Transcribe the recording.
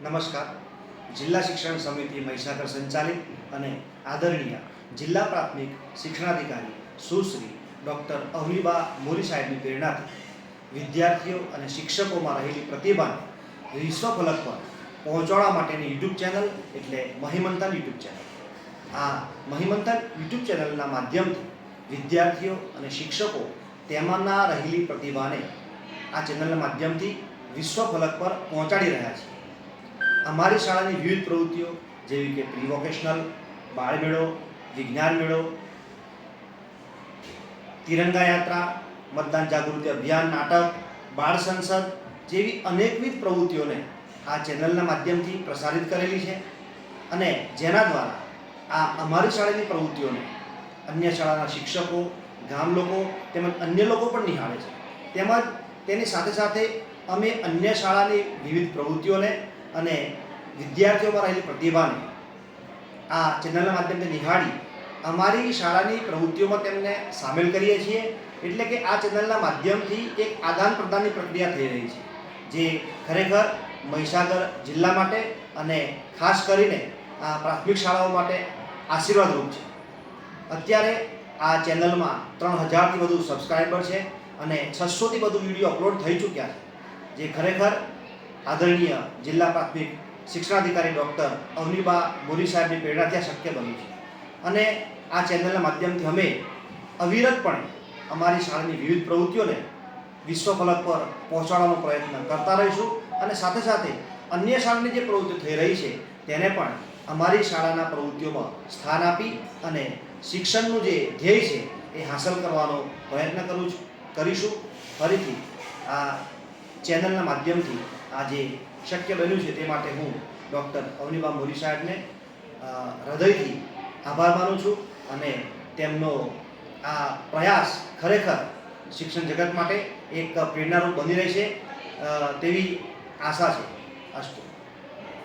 નમસ્કાર. જિલ્લા શિક્ષણ સમિતિ મહીસાગર સંચાલિત અને આદરણીય જિલ્લા પ્રાથમિક શિક્ષણાધિકારી સુશ્રી ડૉક્ટર અવલીબા મોરી સાહેબની પ્રેરણાથી વિદ્યાર્થીઓ અને શિક્ષકોમાં રહેલી પ્રતિભાને વિશ્વ ફલક પર પહોંચાડવા માટેની યુટ્યુબ ચેનલ એટલે મહિમંથન યુટ્યુબ ચેનલ. આ મહિમંથન યુટ્યુબ ચેનલના માધ્યમથી વિદ્યાર્થીઓ અને શિક્ષકો તેમાંના રહેલી પ્રતિભાને આ ચેનલના માધ્યમથી વિશ્વ ફલક પર પહોંચાડી રહ્યા છે. અમારી શાળાની વિવિધ પ્રવૃત્તિઓ, જેવી કે પ્રી વોકેશનલ બાળમેળો વિજ્ઞાન મેળો તિરંગા યાત્રા, મતદાન જાગૃતિ અભિયાન, નાટક, બાળ સંસદ જેવી અનેકવિધ પ્રવૃત્તિઓને આ ચેનલના માધ્યમથી પ્રસારિત કરેલી છે. અને જેના દ્વારા આ અમારી શાળાની પ્રવૃત્તિઓને અન્ય શાળાના શિક્ષકો, ગામ લોકો તેમજ અન્ય લોકો પણ નિહાળે છે. તેમજ તેની સાથે સાથે અમે અન્ય શાળાની વિવિધ પ્રવૃત્તિઓને અને વિદ્યાર્થીઓમાં રહેલી પ્રતિભાને આ ચેનલના માધ્યમથી નિહાળી અમારી શાળાની પ્રવૃત્તિઓમાં તેમને સામેલ કરીએ છીએ. એટલે કે આ ચેનલના માધ્યમથી એક આદાન પ્રદાનની પ્રક્રિયા થઈ રહી છે. જે ખરેખર મહીસાગર જિલ્લા માટે અને ખાસ કરીને આ પ્રાથમિક શાળાઓ માટે આશીર્વાદરૂપ છે. અત્યારે આ ચેનલમાં ત્રણ હજારથી વધુ સબસ્ક્રાઈબર છે અને છસોથી વધુ વીડિયો અપલોડ થઈ ચૂક્યા છે. જે ખરેખર આદરણીય જિલ્લા પ્રાથમિક શિક્ષણાધિકારી ડૉક્ટર અવનીબા મોરી સાહેબની પ્રેરણાથી આ શક્ય બન્યું છે. અને આ ચેનલના માધ્યમથી અમે અવિરતપણે અમારી શાળાની વિવિધ પ્રવૃત્તિઓને વિશ્વ ફલક પર પહોંચાડવાનો પ્રયત્ન કરતા રહીશું અને સાથે સાથે અન્ય શાળાની જે પ્રવૃત્તિઓ થઈ રહી છે, તેને પણ અમારી શાળાના પ્રવૃત્તિઓમાં સ્થાન આપી અને શિક્ષણનું જે ધ્યેય છે, એ હાંસલ કરવાનો પ્રયત્ન કરું છું, કરીશું. ફરીથી આ ચેનલના માધ્યમથી આ જે શક્ય બન્યું છે તે માટે હું ડૉક્ટર અવનીબા મોરી સાહેબને હૃદયથી આભાર માનું છું અને તેમનો આ પ્રયાસ ખરેખર શિક્ષણ જગત માટે એક પ્રેરણારૂપ બની રહેશે તેવી આશા છે. અસ્તુ